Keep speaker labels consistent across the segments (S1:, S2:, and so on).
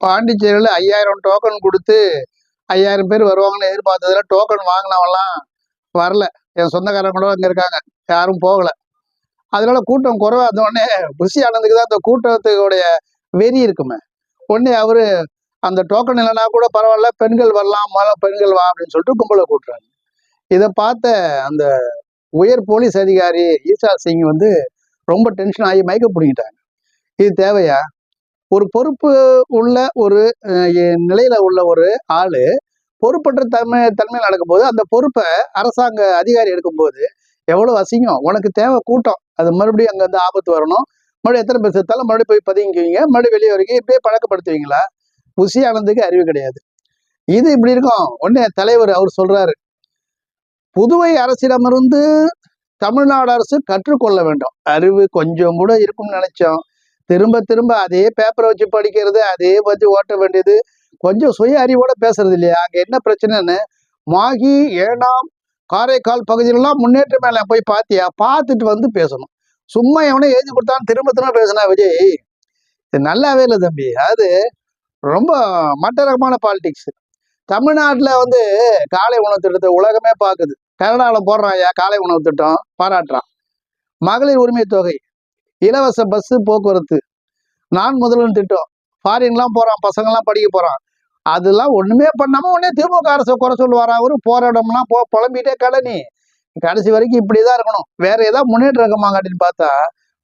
S1: பாண்டிச்சேரியில் ஐயாயிரம் டோக்கன் கொடுத்து ஐயாயிரம் பேர் வருவாங்கன்னு எதிர்பார்த்ததுல டோக்கன் வாங்கினவெல்லாம் வரல. என் சொந்தக்காரங்க கூட அங்கே இருக்காங்க. யாரும் போகலை. அதனால கூட்டம் குறைவா உடனே புஷி ஆனந்துக்கு தான் அந்த கூட்டத்துடைய வெறி இருக்குமே. உடனே அவரு அந்த டோக்கன் இல்லைன்னா கூட பரவாயில்ல பெண்கள் வரலாம் முதல்ல பெண்கள் வா அப்படின்னு சொல்லிட்டு கும்பலை கூட்டுறாங்க இதை பார்த்த அந்த உயர் போலீஸ் அதிகாரி ஈஷா சிங் வந்து ரொம்ப டென்ஷன் ஆகி மயக்க பிடிங்கிட்டாங்க இது தேவையா? ஒரு பொறுப்பு உள்ள ஒரு நிலையில உள்ள ஒரு ஆளு பொறுப்பற்ற தன்மை தன்மையில் நடக்கும்போது அந்த பொறுப்பை அரசாங்க அதிகாரி எடுக்கும்போது எவ்வளவு அசிங்கம்? உனக்கு தேவை கூட்டம். அது மறுபடியும் அங்க வந்து ஆபத்து வரணும். மறுபடியும் எத்தனை பேர் செத்தாலும் மறுபடியும் போய் பதுங்கிக்குவீங்க. மறுபடியும் வெளியே வரைக்கும் இப்படியே பழக்கப்படுத்துவீங்களா? உசி ஆனந்துக்கு அறிவு கிடையாது. இது இப்படி இருக்கும். உடனே தலைவர் அவர் சொல்றாரு புதுவை அரசிடமிருந்து தமிழ்நாடு அரசு கற்றுக்கொள்ள வேண்டும். அறிவு கொஞ்சம் கூட இருக்கும்னு நினைச்சோம். திரும்ப திரும்ப அதே பேப்பரை வச்சு படிக்கிறது அதே வச்சு ஓட்ட வேண்டியது. கொஞ்சம் சுய அறிவோட பேசுறது இல்லையா? அங்கே என்ன பிரச்சனைன்னு மாகி ஏனாம் காரைக்கால் பகுதியிலலாம் முன்னேற்றம் மேலே போய் பார்த்தியா பார்த்துட்டு வந்து பேசணும். சும்மா எவனே எழுதி கொடுத்தான்னு திரும்ப திரும்ப பேசினா விஜய் இது நல்லாவே இல்லை தம்பி. அது ரொம்ப மட்ட ரகமான பாலிடிக்ஸ் தமிழ்நாட்டில் வந்து காலை உணவு திட்டத்தை உலகமே பார்க்குது கனடாவில் போடுறான் ஐயா காலை உணவு திட்டம் பாராட்டுறான். மகளிர் உரிமை தொகை. இலவச பஸ்ஸு போக்குவரத்து. நான் முதல்வன் திட்டம். ஃபாரின்லாம் போகிறான் பசங்கள்லாம் படிக்க போகிறான் அதெல்லாம் ஒன்றுமே பண்ணாமல் உடனே திமுக அரசை குறை சொல்லுவாரா? அவரு போகிற இடம்லாம் போ புலம்பிட்டே கடனி கடைசி வரைக்கும் இப்படி தான் இருக்கணும். வேற ஏதாவது முன்னேற்றம் இருக்கமாங்காட்டின்னு பார்த்தா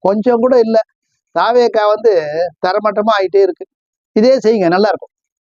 S1: கொஞ்சம் கூட இல்லை. தாவேக்கா வந்து தரமட்டமாக ஆயிட்டே இருக்கு. இதே செய்யுங்க நல்லா இருக்கும்.